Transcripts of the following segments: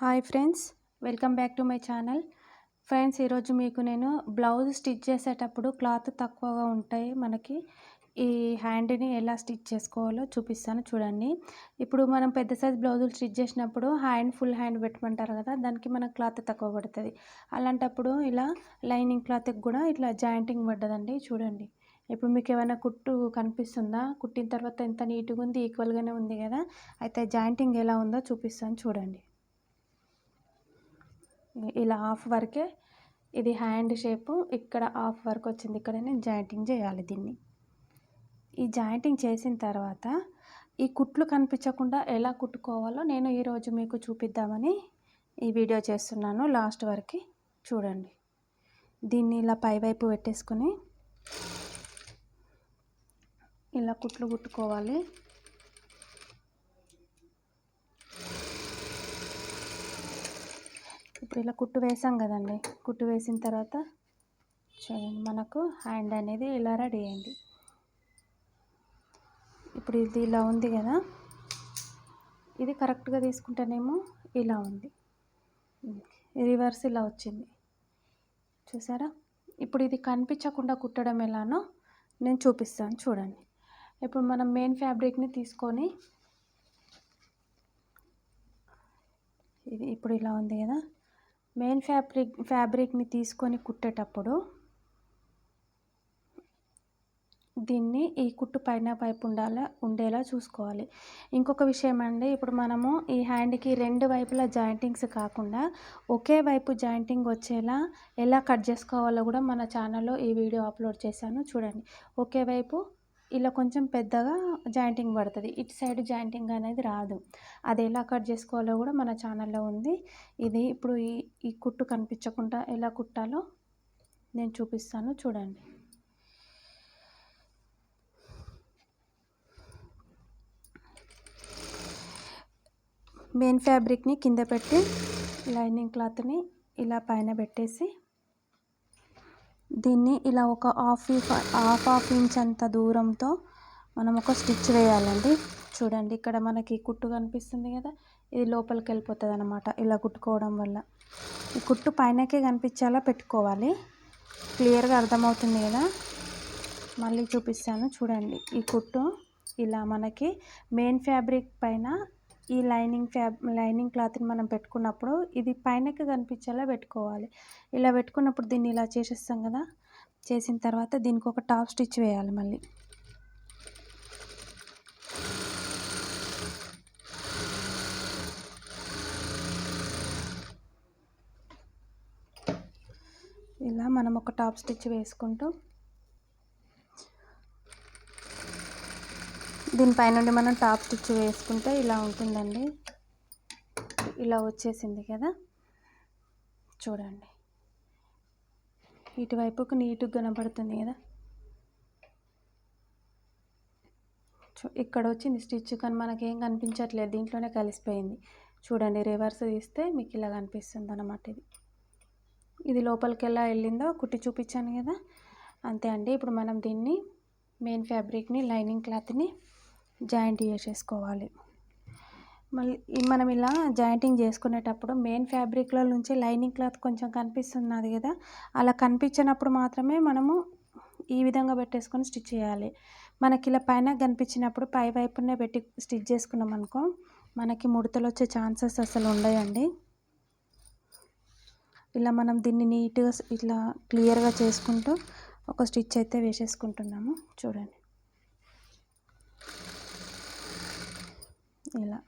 Hi friends welcome back to my channel. Friends ఈరోజు మీకు నేను బ్లౌజ్ స్టిచ్ చేసేటప్పుడు క్లాత్ తక్కువగా ఉంటాయి మనకి. ఈ హ్యాండ్ని ఎలా స్టిచ్ చేసుకోవాలో చూపిస్తాను చూడండి. ఇప్పుడు మనం పెద్ద సైజ్ బ్లౌజులు స్టిచ్ చేసినప్పుడు హ్యాండ్ ఫుల్ హ్యాండ్ పెట్టమంటారు కదా దానికి మనకు క్లాత్ తక్కువ పడుతుంది. అలాంటప్పుడు ఇలా లైనింగ్ క్లాత్కి కూడా ఇట్లా జాయింటింగ్ పడ్డదండి చూడండి. ఇప్పుడు మీకు ఏమైనా కుట్టు కనిపిస్తుందా? కుట్టిన తర్వాత ఎంత నీట్గా ఉంది ఈక్వల్గానే ఉంది కదా అయితే జాయింటింగ్ ఎలా ఉందో చూపిస్తాను చూడండి. ఇలా హాఫ్ వరకే ఇది హ్యాండ్ షేపు. ఇక్కడ హాఫ్ వర్క్ వచ్చింది. ఇక్కడ నేను జాయింటింగ్ చేయాలి దీన్ని. ఈ జాయింటింగ్ చేసిన తర్వాత ఈ కుట్లు కనిపించకుండా ఎలా కుట్టుకోవాలో నేను ఈరోజు మీకు చూపిద్దామని ఈ వీడియో చేస్తున్నాను. లాస్ట్ వరకు చూడండి. దీన్ని ఇలా పైవైపు పెట్టేసుకొని ఇలా కుట్లు కుట్టుకోవాలి. ఇప్పుడు ఇలా కుట్టు వేసాం కదండి. కుట్టు వేసిన తర్వాత చూడండి మనకు హ్యాండ్ అనేది ఇలా రెడీ అయింది. ఇప్పుడు ఇది ఇలా ఉంది కదా. ఇది కరెక్ట్గా తీసుకుంటేనేమో ఇలా ఉంది. రివర్స్ ఇలా వచ్చింది. చూసారా? ఇప్పుడు ఇది కనిపించకుండా కుట్టడం ఎలానో నేను చూపిస్తాను చూడండి. ఇప్పుడు మనం మెయిన్ ఫ్యాబ్రిక్ని తీసుకొని ఇది ఇప్పుడు ఇలా ఉంది కదా. మెయిన్ ఫ్యాబ్రిక్ ఫ్యాబ్రిక్ని తీసుకొని కుట్టేటప్పుడు దీన్ని ఈ కుట్టు పైన వైపు ఉండాలా ఉండేలా చూసుకోవాలి. ఇంకొక విషయం అండి ఇప్పుడు మనము ఈ హ్యాండ్కి రెండు వైపుల జాయింటింగ్స్ కాకుండా ఒకే వైపు జాయింటింగ్ వచ్చేలా ఎలా కట్ చేసుకోవాలో కూడా మన ఛానల్లో ఈ వీడియో అప్లోడ్ చేశాను. చూడండి ఒకే వైపు ఇలా కొంచెం పెద్దగా జాయింటింగ్ పడుతుంది. ఇటు సైడ్ జాయింటింగ్ అనేది రాదు. అది ఎలా కట్ చేసుకోవాలో కూడా మన ఛానల్లో ఉంది. ఇది ఇప్పుడు ఈ ఈ కుట్టు కనిపించకుండా ఎలా కుట్టాలో నేను చూపిస్తాను. చూడండి. మెయిన్ ఫ్యాబ్రిక్ని కింద పెట్టి లైనింగ్ క్లాత్ని ఇలా పైన పెట్టేసి దీన్ని ఇలా ఒక హాఫ్ హాఫ్ హాఫ్ ఇంచ్ అంత దూరంతో మనం ఒక స్టిచ్ వేయాలండి. చూడండి ఇక్కడ మనకి కుట్టు కనిపిస్తుంది కదా ఇది లోపలికి వెళ్ళిపోతుంది అనమాట ఇలా కుట్టుకోవడం వల్ల. ఈ కుట్టు పైనకే కనిపించేలా పెట్టుకోవాలి. క్లియర్గా అర్థమవుతుంది కదా? మళ్ళీ చూపిస్తాను. చూడండి ఈ కుట్టు ఇలా మనకి మెయిన్ ఫ్యాబ్రిక్ పైన ఈ లైనింగ్ ఫ్యాబ్ లైనింగ్ క్లాత్ని మనం పెట్టుకున్నప్పుడు ఇది పైనకి కనిపించేలా పెట్టుకోవాలి. ఇలా పెట్టుకున్నప్పుడు దీన్ని ఇలా చేసేస్తాం కదా? చేసిన తర్వాత దీనికి ఒక టాప్ స్టిచ్ వేయాలి మళ్ళీ. ఇలా మనం ఒక టాప్ స్టిచ్ వేసుకుంటూ దీనిపైనుండి మనం టాప్ స్టిచ్ వేసుకుంటే ఇలా ఉంటుందండి. ఇలా వచ్చేసింది కదా. చూడండి. ఇటువైపుకు నీట్గా కనబడుతుంది కదా. ఇక్కడ వచ్చింది స్టిచ్ కానీ మనకేం కనిపించట్లేదు. దీంట్లోనే కలిసిపోయింది. చూడండి రివర్స్ తీస్తే మీకు ఇలా కనిపిస్తుంది అన్నమాట ఇది. ఇది లోపలికి ఎలా వెళ్ళిందో కుట్టి చూపించాను కదా. అంతే అండి. ఇప్పుడు మనం దీన్ని మెయిన్ ఫ్యాబ్రిక్ని లైనింగ్ క్లాత్ని జాయింట్ చేసేసుకోవాలి మళ్ళీ మనం ఇలా జాయింటింగ్ చేసుకునేటప్పుడు మెయిన్ ఫ్యాబ్రిక్లో నుంచి లైనింగ్ క్లాత్ కొంచెం కనిపిస్తున్నది కదా అలా కనిపించినప్పుడు మాత్రమే మనము ఈ విధంగా పెట్టేసుకొని స్టిచ్ చేయాలి. మనకి ఇలా పైన కనిపించినప్పుడు పై వైపునే పెట్టి స్టిచ్ చేసుకున్నాం అనుకో మనకి ముడతలు వచ్చే ఛాన్సెస్ అసలు ఉండయండి. ఇలా మనం దీన్ని నీట్గా ఇట్లా క్లియర్గా చేసుకుంటూ ఒక స్టిచ్ అయితే వేసేసుకుంటున్నాము. చూడండి. ఇలా.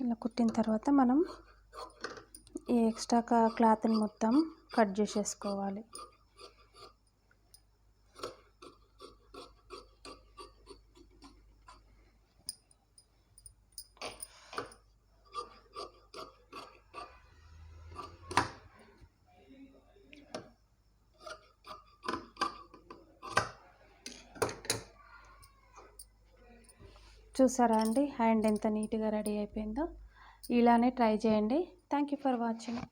ఇలా కుట్టిన తర్వాత మనం ఈ ఎక్స్ట్రా క్లాత్ని మొత్తం కట్ చేసేసుకోవాలి. చూసారా అండి? హ్యాండ్ ఎంత నీట్గా రెడీ అయిపోయిందో. ఇలానే ట్రై చేయండి. Thank you for watching.